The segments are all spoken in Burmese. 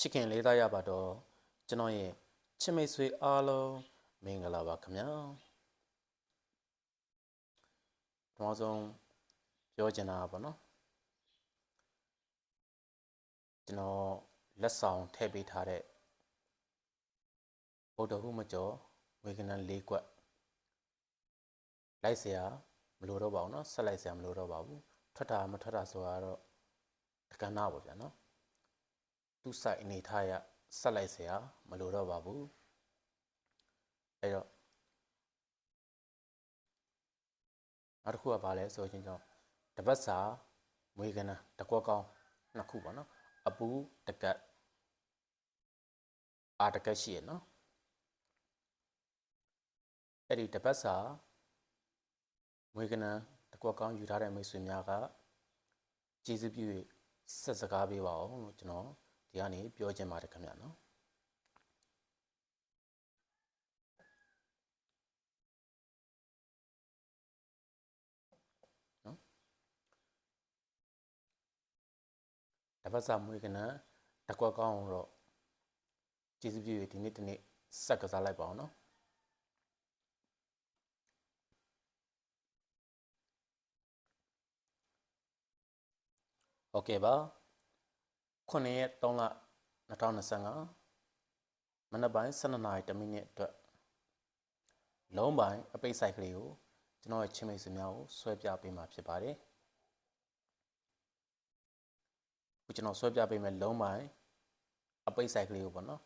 ချစ်ခင်လေးသားရပါတော့ကျွန်တော်ရဲ့ချစ်မိတ်ဆွေအားလုံးမင်္ဂလာပါခင်ဗျာပထမဆုံးပြောချင်တာပေါ့နော်ကျွန်တော်လက်ဆောင်ထည့်ပေးထားတဲ့ဗုဒ္ဓဟူမကျော်ဝေကနန်၄ကွက်လိုက်เสียမလိုတော့ပါဘူးเนาะဆက်လိုက်เสียမလိုတော့ပါဘူးထွက်တာမထွက်တာဆိုတာတော့တက္ကနာပေါ့ဗျာเนาะ သူ့ site အနေထားရဆက်လိုက်เสียမလိုတော့ပါဘူးအဲ့တော့နောက်တစ်ခုကဘာလဲဆိုချင်းကြောင့်တပတ်စာမွေးကနန်းတကွက်ကောင်းနှစ်ခုပါနော်အပူတကတ်အာတကတ်ရှိရနော်အဲ့ဒီတပတ်စာမွေးကနန်းတကွက်ကောင်းယူထားတဲ့မိတ်ဆွေများကကျေးဇူးပြု၍ဆက်စကားပေးပါအောင်လို့ကျွန်တော် ဒီကနေပြောချင်ပါတယ်ခင်ဗျာနော်နော်တပတ်စာမွေးကနန်းတကွက်ကောင်းအောင်တော့ကျေးဇူးပြုဒီနေ့ဒီနေ့စက်ကစားလိုက်ပါအောင်နော်โอเคပါ 9ရက်3လ2025မနက်ပိုင်း12နာရီ10မိနစ်အတွက်လုံးပိုင်းအပိတ်ဆိုင်ကလေးကိုကျွန်တော်ရဲ့ချင်းမိတ်ဆွေများကိုဆွဲပြပေးမှာဖြစ်ပါတယ်ခုကျွန်တော်ဆွဲပြပေးမယ်လုံးပိုင်းအပိတ်ဆိုင်ကလေးကိုပေါ့နော်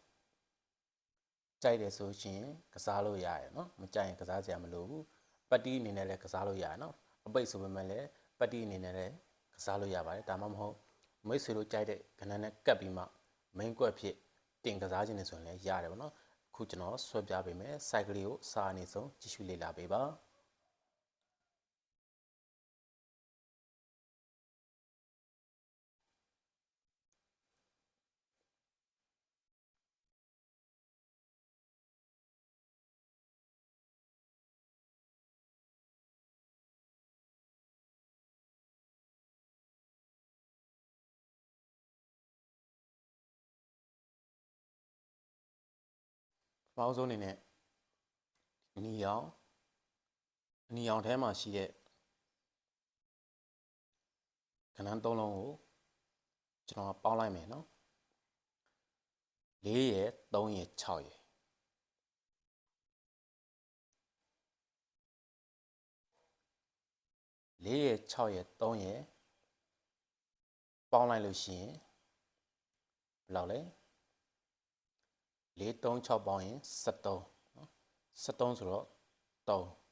ကြိုက်တယ်ဆိုရှင်ကစားလို့ရရယ်နော်မကြိုက်ရင်ကစားစရာမလိုဘူးပတ်တီအနေနဲ့လည်းကစားလို့ရရယ်နော်အပိတ်ဆိုပေမဲ့လည်းပတ်တီအနေနဲ့လည်းကစားလို့ရပါတယ်ဒါမှမဟုတ် မိတ်ဆွေတို့ကြိုက်တဲ့ကဏ္ဍနဲ့ကပ်ပြီးမှ main ကွက်ဖြစ်တင်ကစားခြင်းနေဆိုရင်လည်းရတယ်ပေါ့နော်အခုကျွန်တော်ဆွဲပြပေးမယ် site ကလေးကိုစာအနေဆုံးကြည့်ရှုလေ့လာပေးပါ ပထမဆုံးအနေနဲ့အနီရောင်အနီရောင်ထဲမှာရှိတဲ့ခဏန်းသုံးလုံးကိုကျွန်တော်ပေါင်းလိုက်မယ်နော်4ရယ်3ရယ်6ရယ်4ရယ်6ရယ်3ရယ်ပေါင်းလိုက်လို့ရှိရင်ဘယ်လောက်လဲ 4 3 6ပေါင်းရင်73နော်73ဆိုတော့3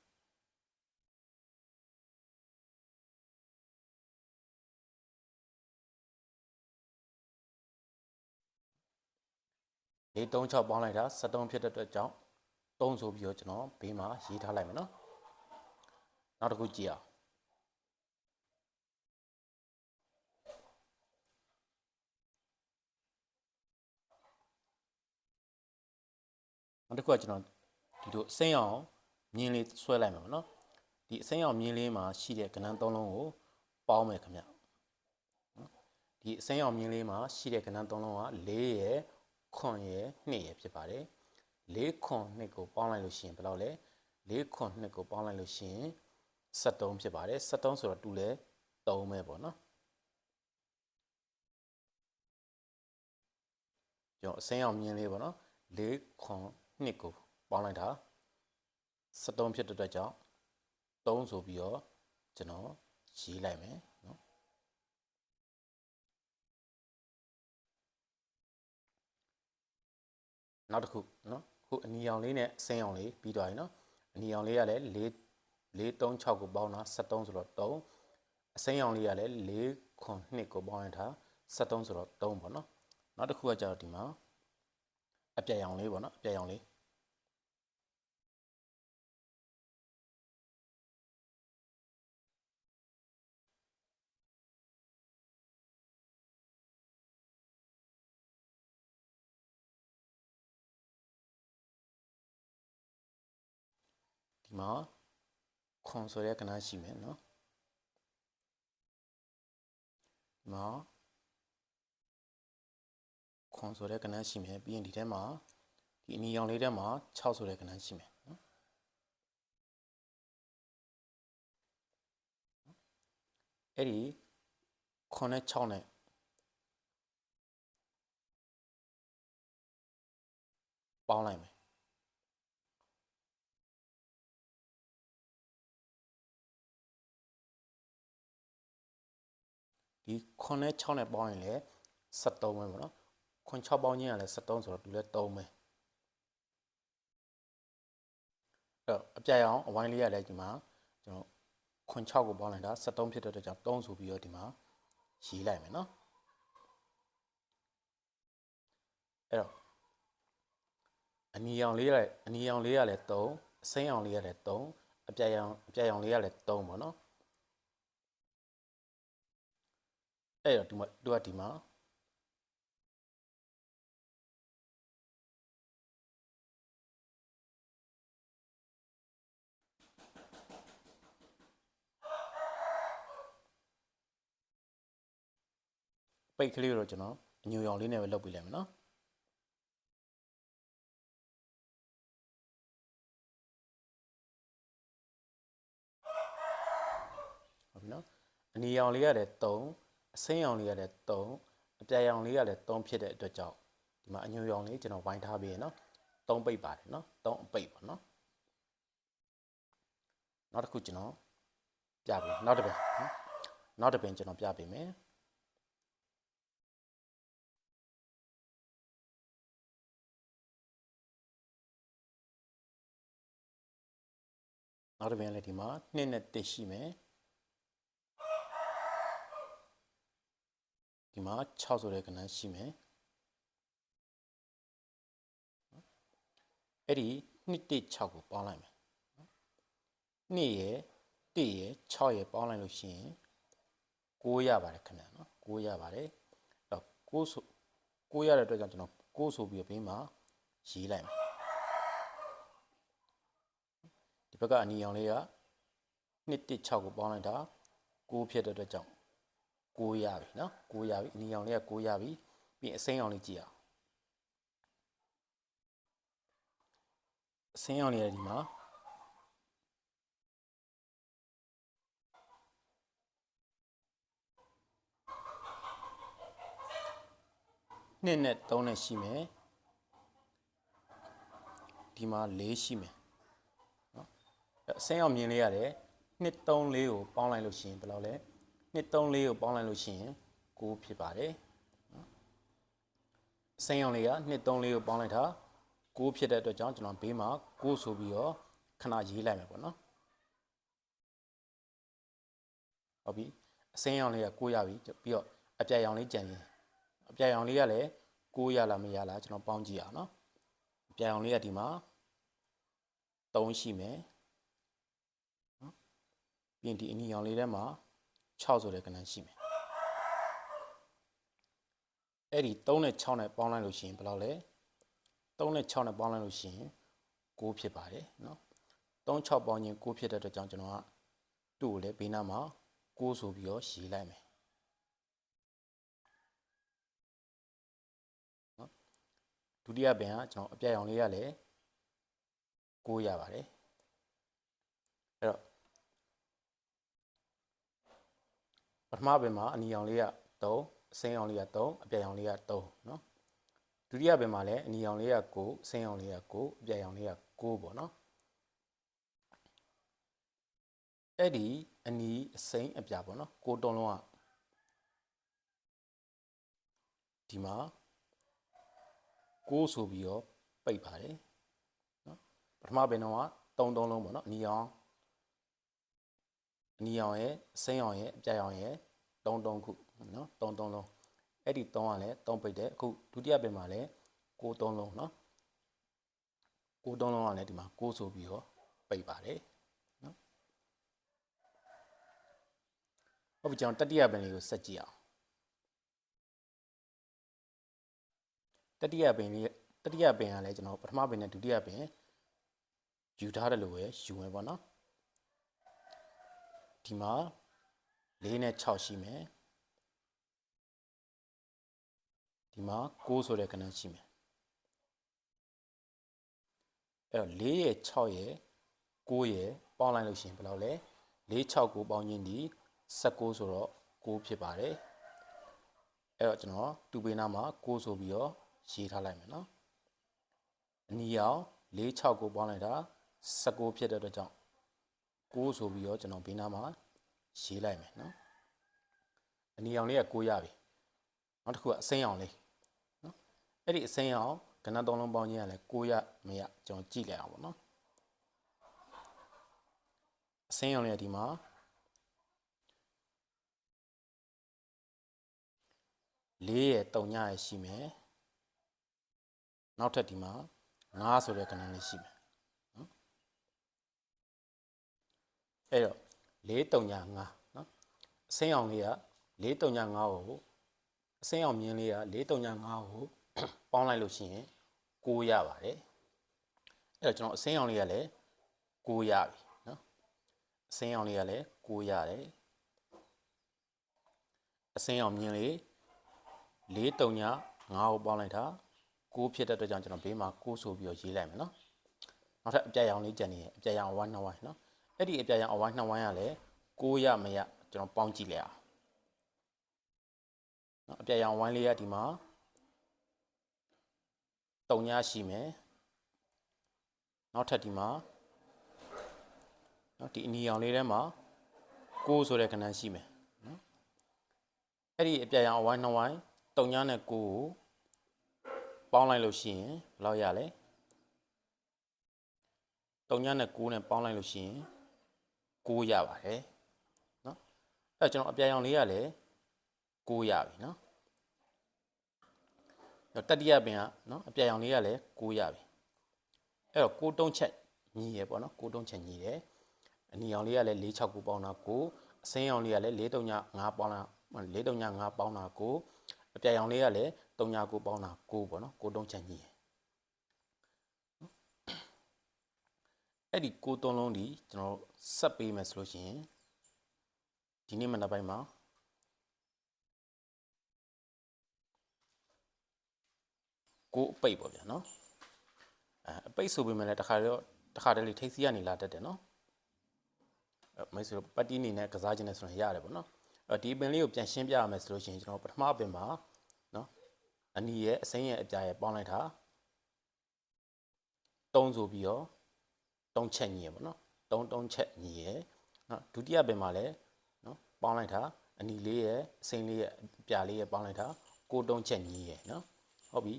4 3 6ပေါင်းလိုက်တာ73ဖြစ်တဲ့အတွက်ကြောင့်3ဆိုပြီးတော့ကျွန်တော်ဘေးမှာရေးထားလိုက်မယ်နော်နောက်တစ်ခုကြည့်အောင် နောက်တစ်ခုကကျွန်တော်ဒီလိုအစိမ်းအောင်မြင်းလေးဆွဲလိုက်မယ်နော်ဒီအစိမ်းအောင်မြင်းလေးမှာရှိတဲ့ကဏ္ဍသုံးလုံးကိုပေါင်းမယ်ခင်ဗျနော်ဒီအစိမ်းအောင်မြင်းလေးမှာရှိတဲ့ကဏ္ဍသုံးလုံးက4ရယ်ခွန်ရယ်2ရယ်ဖြစ်ပါတယ်4ခွန်2ကိုပေါင်းလိုက်လို့ရှိရင်ဘယ်လောက်လဲ4ခွန်2ကိုပေါင်းလိုက်လို့ရှိရင်73ဖြစ်ပါတယ်73ဆိုတော့တူလဲ3ပဲပေါ့နော်ကျွန်တော်အစိမ်းအောင်မြင်းလေးပေါ့နော်4ခွန် 2ကိုပေါင်းလိုက်တာ73ဖြစ်တဲ့အတွက်ကြောင့်3ဆိုပြီးတော့ကျွန်တော်ရေးလိုက်မယ်နော်နောက်တစ်ခုနော်ခုအနီရောင်လေးနဲ့အစိမ်းရောင်လေးပြီးသွားပြီနော်အနီရောင်လေးကလည်း4 4 3 6ကိုပေါင်းတာ73ဆိုတော့3အစိမ်းရောင်လေးကလည်း4ခွန်2ကိုပေါင်းရတာ73ဆိုတော့3ပေါ့နော်နောက်တစ်ခုကကြတော့ဒီမှာအပြက်ရောင်လေးပေါ့နော်အပြက်ရောင်လေး ဒီမှာခွန်ဆိုတဲ့ကဏ္ဍရှိမယ်နော်ဒီမှာခွခွန်ဆိုတဲ့ကဏ္ဍရှိမယ်ပြီးရင်ဒီထဲမှာဒီအနီရောင်လေးထဲမှာ6ဆိုတဲ့ကဏ္ဍရှိမယ်နော်အဲ့ဒီခွန်နဲ့6နဲ့ပေါင်းလိုက်မယ် ဒီခွန်နဲ့6နဲ့ပေါင်းရင်လည်း73ပဲပေါ့နော်ခွန်6ပေါင်းခြင်းကလည်း73ဆိုတော့ဒီလည်း3ပဲအဲ့တော့အပြတ်ရအောင်အဝိုင်းလေးရလည်းဒီမှာကျွန်တော်ခွန်6ကိုပေါင်းလိုက်တာ73ဖြစ်တဲ့အတွက်ကြောင့်3ဆိုပြီးတော့ဒီမှာရေးလိုက်မယ်နော်အဲ့တော့အနီရောင်လေးရလည်းအနီရောင်လေးရလည်း3အစိမ်းရောင်လေးရလည်း3အပြတ်ရောင်အပြတ်ရောင်လေးရလည်း3ပေါ့နော် အဲ့တော့ဒီမှာသူကဒီမှာပိတ်ကလေးကိုတော့ကျွန်တော်အညူရောင်လေးနဲ့ပဲလုပ်ပြလိုက်မယ်နော်ဟုတ်ပြီနော်အနီရောင်လေးရတယ်3 အစိမ်းရောင်လေးရတယ်3အပြာရောင်လေးရတယ်3ဖြစ်တဲ့အတွက်ကြောင့်ဒီမှာအညူရောင်လေးကျွန်တော်ဝိုင်းထားပြီးရနော်3ပိတ်ပါတယ်နော်3အပိတ်ပါနော်နောက်တစ်ခုကျွန်တော်ပြပေးနောက်တစ်ပင်နော်နောက်တစ်ပင်ကျွန်တော်ပြပေးမယ်နောက်တစ်ပင်လည်းဒီမှာ2နဲ့1ရှိမယ် ဒီမှာ6ဆိုတဲ့ကဏ္ဍရှိမယ်အဲ့ဒီ2 1 6ကိုပေါင်းလိုက်မယ်2ရဲ့1ရဲ့6ရဲ့ပေါင်းလိုက်လို့ရှိရင်9ရပါတယ်ခင်ဗျာနော်9ရပါတယ်အဲ့တော့9ဆို9ရတဲ့အတွက်ကြောင့်ကျွန်တော်9ဆိုပြီးတော့ဘေးမှာရေးလိုက်မယ်ဒီဘက်ကအနီရောင်လေးက2 1 6ကိုပေါင်းလိုက်တာ9ဖြစ်တဲ့အတွက်ကြောင့် 6ရပြီเนาะ6ရပြီအနီရောင်လေးက6ရပြီပြီးရင်အစိမ်းရောင်လေးကြည့်အောင်အစိမ်းရောင်လေးကဒီမှာနှစ်နဲ့3နဲ့ရှိမယ်ဒီမှာ4ရှိမယ်เนาะအစိမ်းအောင်မြင်လေးရတယ်နှစ်3 4ကိုပေါင်းလိုက်လို့ရှိရင်ဘယ်လောက်လဲ နှစ်3 4ကိုပေါင်းလိုက်လို့ရှိရင်9ဖြစ်ပါတယ်နော်အစိမ်းအောင်လေးကနှစ်3 4ကိုပေါင်းလိုက်တာ9ဖြစ်တဲ့အတွက်ကြောင့်ကျွန်တော်ဘေးမှာ9ဆိုပြီးတော့ခဏရေးလိုက်မယ်ပေါ့နော်ဟုတ်ပြီအစိမ်းအောင်လေးက9ရပြီပြီးတော့အပြတ်ရောင်လေးကြံရင်အပြတ်ရောင်လေးကလည်း9ရလားမရလားကျွန်တော်ပေါင်းကြည့်အောင်နော်အပြတ်ရောင်လေးကဒီမှာ3ရှိမယ်နော်ပြီးရင်ဒီအနီရောင်လေးထဲမှာ 6ဆိုတဲ့ကဏ္ဍရှိမယ်အဲ့ဒီ3နဲ့6နဲ့ပေါင်းလိုက်လို့ရှိရင်ဘယ်လောက်လဲ3နဲ့6နဲ့ပေါင်းလိုက်လို့ရှိရင်9ဖြစ်ပါတယ်နော်3 6ပေါင်းရင်9ဖြစ်တဲ့အတွက်ကြောင့်ကျွန်တော်ကသူ့ကိုလည်းဘေးနားမှာ9ဆိုပြီးတော့ရေးလိုက်မယ်နော်ဒုတိယပင်ကကျွန်တော်အပြည့်အောင်လေးရလဲ9ရပါတယ်အဲ့တော့ ပထမပင်မှာအနီရောင်လေးက3အစိမ်းရောင်လေးက3အပြတ်ရောင်လေးက3เนาะဒုတိယပင်မှာလည်းအနီရောင်လေးက9အစိမ်းရောင်လေးက9အပြတ်ရောင်လေးက9ပေါ့เนาะအဲ့ဒီအနီအစိမ်းအပြပေါ့เนาะ9တုံးလုံးကဒီမှာ9ဆိုပြီးတော့ပိတ်ပါတယ်เนาะပထမပင်တော့က3တုံးလုံးပေါ့เนาะအနီရောင်အ နီအောင်ရဲ့ဆင်းအောင်ရဲ့အပြတ်အောင်ရဲ့၃၃ခုနော်၃၃လုံးအဲ့ဒီ၃ကလည်း၃ပိတ်တယ်အခုဒုတိယပင်မှာလည်း၉၃လုံးနော်၉၃လုံးကလည်းဒီမှာ၉ဆိုပြီးတော့ပိတ်ပါတယ်နော်ဟုတ်ပြီကျွန်တော်တတိယပင်လေးကိုဆက်ကြည့်အောင်တတိယပင်လေးတတိယပင်ကလည်းကျွန်တော်ပထမပင်နဲ့ဒုတိယပင်ယူထားတယ်လို့ပဲယူမယ်ပေါ့နော် ဒီမှာ4နဲ့6ရှိမယ်ဒီမှာ6ဆိုတဲ့ကဏ္ဍရှိမယ်အဲ့တော့4ရဲ့6ရဲ့9ရဲ့ပေါင်းလိုက်လို့ရှိရင်ဘယ်လောက်လဲ4 6 9ပေါင်းခြင်းဒီ19ဆိုတော့9ဖြစ်ပါတယ်အဲ့တော့ကျွန်တော်တူပေနာမှာ6ဆိုပြီးတော့ရေးထားလိုက်မယ်နော်အနီအောင်4 6 9ပေါင်းလိုက်တာ19ဖြစ်တဲ့အတွက်ကြောင့် 6ဆိုပြီးတော့ကျွန်တော်ဘေးနာမှာရေးလိုက်မယ်နော်အနီအောင်လေးက6ရပြီနောက်တစ်ခုကအစိမ်းအောင်လေးနော်အဲ့ဒီအစိမ်းအောင်ကဏ္ဍသုံးလုံးပေါင်းခြင်းကလည်း6ရမရကျွန်တော်ကြည့်လိုက်အောင်ပေါ့နော်အစိမ်းအောင်လေးကဒီမှာလေးရဲ့တုံညရဲ့ရှိမယ်နောက်ထပ်ဒီမှာ9ဆိုတဲ့ကဏ္ဍလေးရှိမယ် အဲ့တော့လေးတုံည9နော်အစိမ်းအောင်လေးကလေးတုံည9ကိုအစိမ်းအောင်မြင်းလေးကလေးတုံည9ကိုပေါင်းလိုက်လို့ရှိရင်6ရပါတယ်အဲ့တော့ကျွန်တော်အစိမ်းအောင်လေးကလည်း6ရပြီနော်အစိမ်းအောင်လေးကလည်း6ရတယ်အစိမ်းအောင်မြင်းလေး၄တုံည9ကိုပေါင်းလိုက်တာ6ဖြစ်တဲ့အတွက်ကြောင့်ကျွန်တော်ဘေးမှာ6ဆိုပြီးတော့ရေးလိုက်မယ်နော်နောက်ထပ်အပြတ်ရောင်လေးကြံနေရအပြတ်ရောင်1 2 1နော် အဲ့ဒီအပြတ်ရောင်1 2 1ကလည်း6ရမရကျွန်တော်ပေါင်းကြည့်လိုက်အောင်နော်အပြတ်ရောင်1လေးကဒီမှာတုံညရှိမယ်နောက်ထပ်ဒီမှာနော်ဒီအနီရောင်လေးထဲမှာ6ဆိုတဲ့ခဏရှိမယ်နော်အဲ့ဒီအပြတ်ရောင်1 2 1တုံညနဲ့6ကိုပေါင်းလိုက်လို့ရှိရင်ဘယ်လောက်ရလဲတုံညနဲ့6နဲ့ပေါင်းလိုက်လို့ရှိရင် 6ရပါတယ်เนาะအဲ့တော့ကျွန်တော်အပြာရောင်လေးကလည်း6ရပြီเนาะတတိယပင်ကเนาะအပြာရောင်လေးကလည်း6ရပြီအဲ့တော့6တုံးချက်ညီရပေါ့เนาะ6တုံးချက်ညီတယ်အနီရောင်လေးကလည်း4 6 9ပေါင်းတာ9အစင်းရောင်လေးကလည်း4 3 5ပေါင်းတာ4 3 5ပေါင်းတာ9အပြာရောင်လေးကလည်း3ညာ9ပေါင်းတာ9ပေါ့နော်9တုံးချက်ညီရယ် အဲ့ဒီ9တုံးလုံးဒီကျွန်တော်ဆက်ပေးမယ်ဆိုလို့ရှိရင်ဒီနေ့မနက်ပိုင်းမှာကိုအပိတ်ပေါ့ဗျာနော်အဲအပိတ်ဆိုပေမဲ့လည်းတခါတော့တခါတလေထိတ်စီကနေလာတတ်တယ်နော်အဲမိတ်ဆွေပတ်တီးနေနဲ့ကစားခြင်းနဲ့ဆိုရင်ရတယ်ပေါ့နော်အဲဒီပင်လေးကိုပြန်ရှင်းပြရမယ်ဆိုလို့ရှိရင်ကျွန်တော်ပထမပင်မှာနော်အနီရဲ့အစိမ်းရဲ့အပြာရဲ့ပေါင်းလိုက်တာ3ဆိုပြီးတော့ တုံးချက်ညီရပေါ့နော်တုံးတုံးချက်ညီရနော်ဒုတိယပင်မှာလည်းနော်ပေါင်းလိုက်တာအနီလေးရဲ့အစိမ်းလေးရဲ့ပြာလေးရဲ့ပေါင်းလိုက်တာကိုတုံးချက်ညီရနော်ဟုတ်ပြီ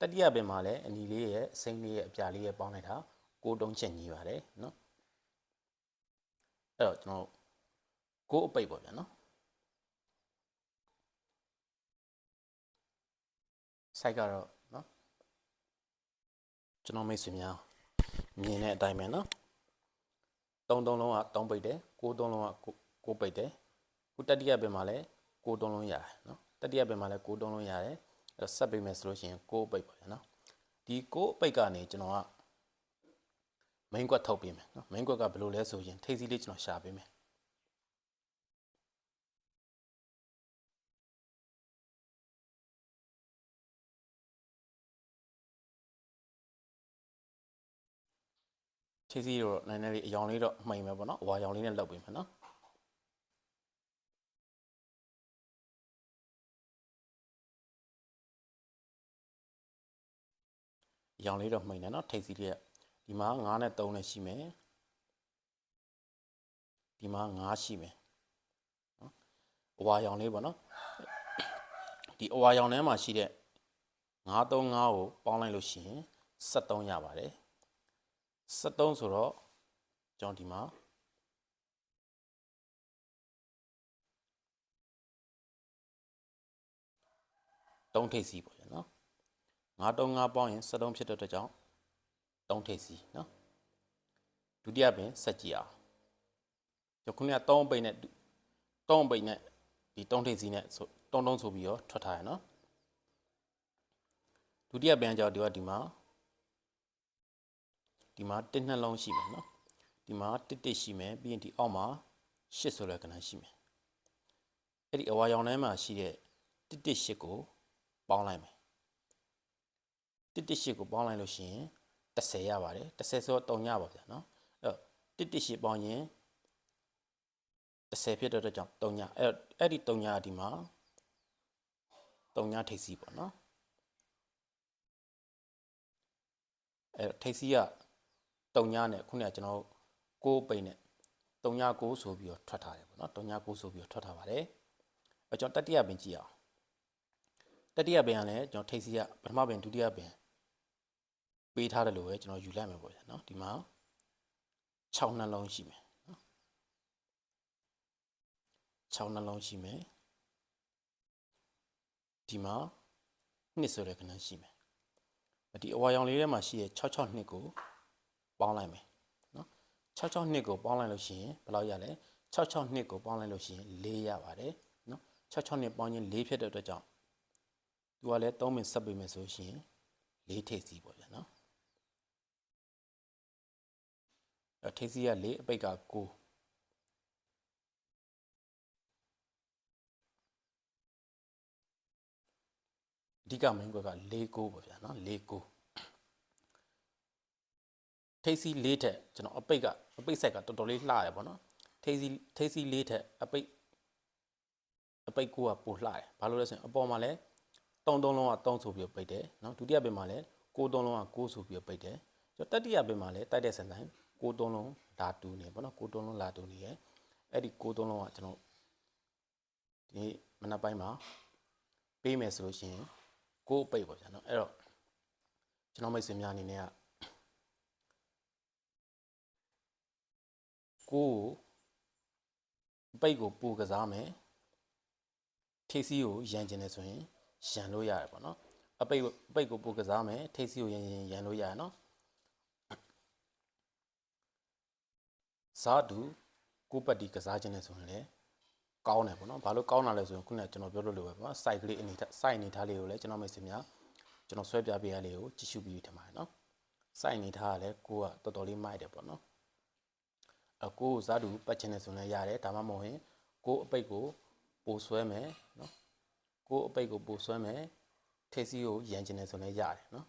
တတိယပင်မှာလည်းအနီလေးရဲ့အစိမ်းလေးရဲ့အပြာလေးရဲ့ပေါင်းလိုက်တာကိုတုံးချက်ညီပါတယ်နော်အဲ့တော့ကျွန်တော်ကိုအပိတ်ပေါ့ဗျာနော်ဆိုင်ကတော့နော်ကျွန်တော်မိတ်ဆွေများ မြင်တဲ့အတိုင်းပဲနော်သုံးသုံးလုံးကသုံးပိတ်တယ်ကိုးသုံးလုံးကကိုးပိတ်တယ်ခုတတိယပင်မှာလည်းကိုးသုံးလုံးရတယ်နော်တတိယပင်မှာလည်းကိုးသုံးလုံးရတယ်အဲ့တော့ဆက်ပိတ်မယ်ဆိုလို့ရှိရင်ကိုးပိတ်ပါလေနော်ဒီကိုးပိတ်ကနေကျွန်တော်က main ကွက်ထုတ်ပေးမယ်နော် main ကွက်ကဘယ်လိုလဲဆိုရင်ထိပ်စီးလေးကျွန်တော်ရှာပေးမယ် ထိပ်စီးတော့နည်းနည်းလေးအယောင်လေးတော့မှိန်မယ်ပေါ့နော်အဝါရောင်လေးနဲ့လောက်ပေးမယ်နော်ရောင်လေးတော့မှိန်တယ်နော်ထိပ်စီးလေးကဒီမှာ9နဲ့3နဲ့ရှိမယ်ဒီမှာ9ရှိမယ်နော်အဝါရောင်လေးပေါ့နော်ဒီအဝါရောင်ထဲမှာရှိတဲ့935ကိုပေါင်းလိုက်လို့ရှိရင်73ရပါတယ် 73ဆိုတော့ကျွန်တော်ဒီမှာ3ထိပ်စီပေါ့ဗျာနော်935ပေါင်းရင်73ဖြစ်တဲ့အတွက်ကြောင့်3ထိပ်စီနော်ဒုတိယပင်ဆက်ကြည့်အောင်ကျွန်ခုနက3ပိတ်နဲ့3ပိတ်နဲ့ဒီ3ထိပ်စီနဲ့ဆိုတုံးတုံးဆိုပြီးတော့ထွက်ထားရနော်ဒုတိယပင်ကြောင့်ဒီကဒီမှာ ဒီမှာတစ်နှလုံးရှိမယ်နော်ဒီမှာတစ်တစ်ရှိမယ်ပြီးရင်ဒီအောက်မှာရှစ်ဆိုတဲ့ကဏ္ဍရှိမယ်အဲ့ဒီအဝါရောင်ထဲမှာရှိတဲ့တစ်တစ်ရှစ်ကိုပေါင်းလိုက်မယ်118ကိုပေါင်းလိုက်လို့ရှိရင်10ရပါတယ်10ဆိုတော့3ညပါဗျာနော်အဲ့တော့118ပေါင်းရင်10ဖြစ်တဲ့အတွက်ကြောင့်3ညအဲ့တော့အဲ့ဒီ3ညဒီမှာ3ညထိပ်စီးပေါ့နော်အဲ့တော့ထိပ်စီးက 3ညနဲ့ခုနကကျွန်တော်6ပိတ်နဲ့3ည6ဆိုပြီးတော့ထွက်ထားတယ်ပေါ့နော်3ည6ဆိုပြီးတော့ထွက်ထားပါတယ်အဲ့ကျွန်တော်တတိယပင်ကြည့်အောင်တတိယပင်ကလည်းကျွန်တော်ထိပ်စီးကပထမပင်ဒုတိယပင်ပေးထားတယ်လို့ပဲကျွန်တော်ယူလိုက်မယ်ပေါ့ဗျာနော်ဒီမှာ6နှလုံးရှိမယ်နော်6နှလုံးရှိမယ်ဒီမှာနှစ်ဆိုတဲ့ခဏရှိမယ်ဒီအဝါရောင်လေးထဲမှာရှိရဲ့66နှစ်ကို ပေါင်းလိုက်မယ်နော်66နှစ်ကိုပေါင်းလိုက်လို့ရှိရင်ဘယ်လောက်ရလဲ66နှစ်ကိုပေါင်းလိုက်လို့ရှိရင်4ရပါတယ်နော်66နှစ်ပေါင်းခြင်း4ဖြစ်တဲ့အတွက်ကြောင့်သူကလည်း3ပင်ဆက်ပေးမယ်ဆိုရှင်4ထိပ်စီပေါ့ဗျာနော်အဲ့ထိပ်စီက4အပိတ်က9အဓိက main ကွက်က4 9ပေါ့ဗျာနော်4 9 ထိပ်စီ၄ထက်ကျွန်တော်အပိတ်ကအပိတ်ဆက်ကတော်တော်လေးလှရပေါ့နော်ထိပ်စီထိပ်စီ၄ထက်အပိတ်အပိတ်ကိုကပိုလှတယ်ဘာလို့လဲဆိုရင်အပေါ်မှာလဲ3 3လုံးက3ဆိုပြီးပိတ်တယ်နော်ဒုတိယပင်မှာလဲ6 3လုံးက6ဆိုပြီးပိတ်တယ်ကျွန်တော်တတိယပင်မှာလဲတိုက်တဲ့စံတိုင်း6 3လုံးလာတူနေပေါ့နော်6 3လုံးလာတူနေရဲ့အဲ့ဒီ6 3လုံးကကျွန်တော်ဒီမနက်ပိုင်းမှာပေးမယ်ဆိုလို့ရှိရင်ကိုအပိတ်ပေါ့ဗျာနော်အဲ့တော့ကျွန်တော်မိတ်ဆွေများအနေနဲ့က ကိုကိုအပိတ်ကိုပူကစားမယ်ထိပ်စီးကိုရန်ကျင်နေဆိုရင်ရန်လို့ရတယ်ပေါ့နော်အပိတ်ကိုအပိတ်ကိုပူကစားမယ်ထိပ်စီးကိုရန်ကျင်ရန်လို့ရတယ်နော်ဇာတူကိုပတ်တီကစားခြင်းနေဆိုရင်လည်းကောင်းတယ်ပေါ့နော်ဘာလို့ကောင်းတာလဲဆိုရင်ခုနကကျွန်တော်ပြောလို့လို့ပဲပေါ့စိုက်ကလေးအနေထားစိုက်အနေထားလေးကိုလည်းကျွန်တော်မိတ်ဆွေများကျွန်တော်ဆွဲပြပေးရလေးကိုကြည့်ရှုပြီးထင်ပါတယ်နော်စိုက်အနေထားကလည်းကိုကတော်တော်လေးမိုက်တယ်ပေါ့နော် အကိုဇာတူပတ်ခြင်းနေဆိုရင်ရတယ်ဒါမှမဟုတ်ရင်ကိုအပိတ်ကိုပိုဆွဲမယ်နော်ကိုအပိတ်ကိုပိုဆွဲမယ်ထိပ်စီးကိုရန်ကျင်နေဆိုရင်ရတယ်နော်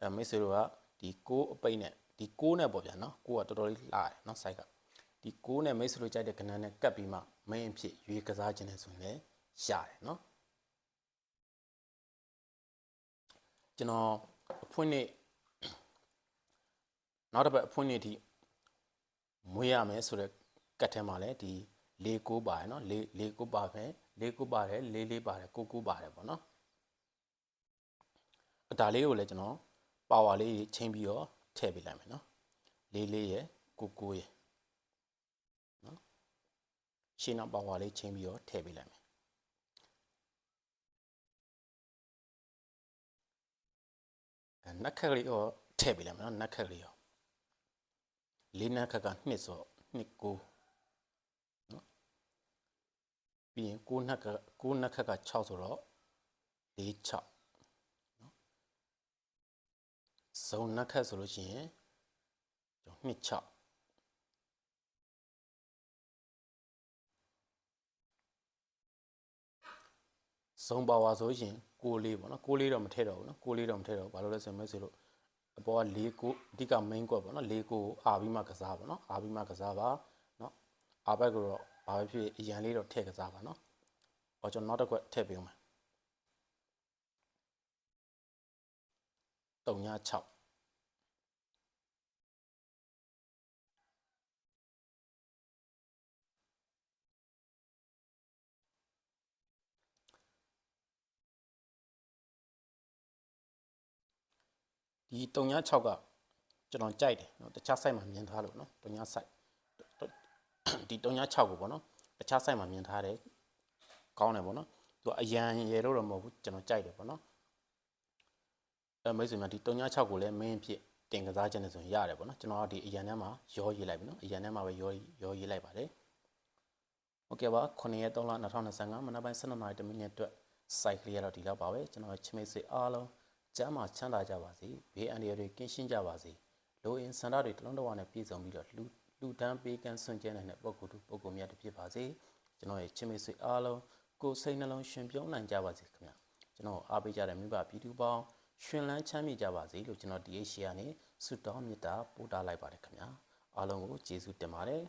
အဲမိတ်ဆွေတို့ကဒီကိုအပိတ်နဲ့ဒီကိုနဲ့ပေါ့ဗျာနော်ကိုကတော်တော်လေးလှတယ်နော်စိုက်ကဒီကိုနဲ့မိတ်ဆွေတို့ကြိုက်တဲ့ကဏ္ဍနဲ့ကပ်ပြီးမှ main အဖြစ်ရွေးကစားခြင်းနေဆိုရင်လည်းရတယ်နော်ကျွန်တော်အဖွင့်နေနောက်တစ်ပတ်အဖွင့်နေဒီ မွေးရမယ်ဆိုတော့ကတ်ထဲမှာလည်းဒီ၄ကိုပါတယ်နော်၄၄ကိုပါပဲ၄ကိုပါတယ်၄၄ပါတယ်ကိုကိုပါတယ်ပေါ့နော်အဒါလေးကိုလည်းကျွန်တော်ပါဝါလေးချိန်ပြီးတော့ထည့်ပေးလိုက်မယ်နော်၄၄ရယ်ကိုကိုရယ်နော်ရှင်းနောက်ပါဝါလေးချိန်ပြီးတော့ထည့်ပေးလိုက်မယ်အဲနက်ခက်လေးရောထည့်ပေးလိုက်မယ်နော်နက်ခက်လေးရော လေးနက်ခက်ကနှစ်ဆိုနှစ်ကိုနော်ပြီးရင်ကိုနက်ကကိုနက်ခက်က6ဆိုတော့၄6နော်ဇုံနက်ခက်ဆိုလို့ရှိရင်ကျွန်တော်နှစ်6ဇုံပါဝါဆိုရင်ကိုလေးပေါ့နော်ကိုလေးတော့မထည့်တော့ဘူးနော်ကိုလေးတော့မထည့်တော့ဘူးဘာလို့လဲဆိုရင်မဲဆိုလို့ အပေါ်က၄ကိုအဓိက main ကွက်ပေါ့နော်၄ကိုအာပြီးမှကစားပါနော်အာပြီးမှကစားပါနော်အာဘက်ကတော့ဘာပဲဖြစ်အရန်လေးတော့ထည့်ကစားပါနော်ဟောကျွန်တော်နောက်တစ်ခွက်ထည့်ပေးဦးမယ်3ည6 ဒီ3ည6ကကျွန်တော်ကြိုက်တယ်နော်တခြား site မှာမြင်ထားလို့နော်3ည site ဒီ3ည6ကိုပေါ့နော်တခြား site မှာမြင်ထားတယ်ကောင်းတယ်ပေါ့နော်သူအရန်ရေလို့တော့မဟုတ်ဘူးကျွန်တော်ကြိုက်တယ်ပေါ့နော်အဲမိတ်ဆွေများဒီ3ည6ကိုလည်း main ဖြစ်တင်ကစားခြင်းနဲ့ဆိုရင်ရတယ်ပေါ့နော်ကျွန်တော်ကဒီအရန်ထဲမှာရောရေးလိုက်ပြီနော်အရန်ထဲမှာပဲရောရောရေးလိုက်ပါတယ်โอเคပါ9ရက်3လ2025မနက်ပိုင်း12နာရီတမိနစ်အတွက် site ကလေးရတော့ဒီလောက်ပါပဲကျွန်တော်ချမိတ်ဆွေအားလုံး ကျမ်းမာချမ်းသာကြပါစေဘေးအန္တရာယ်တွေကင်းရှင်းကြပါစေလိုအင်ဆန္ဒတွေတလုံးတစ်ဝါနဲ့ပြည့်စုံပြီးတော့လူလူတန်းပေးကမ်းဆွန့်ကျဲနိုင်တဲ့ပုဂ္ဂိုလ်တို့ပုဂ္ဂိုလ်မြတ်တွေဖြစ်ပါစေကျွန်တော်ရဲ့ချစ်မိတ်ဆွေအားလုံးကိုယ်စိတ်နှလုံးရှင်ပြုံးနိုင်ကြပါစေခင်ဗျာကျွန်တော်အားပေးကြတဲ့မိဘပြည်သူပေါင်းရှင်လန်းချမ်းမြေ့ကြပါစေလို့ကျွန်တော် DH ကနေဆုတောင်းမေတ္တာပို့တာလိုက်ပါတယ်ခင်ဗျာအားလုံးကိုကျေးဇူးတင်ပါတယ်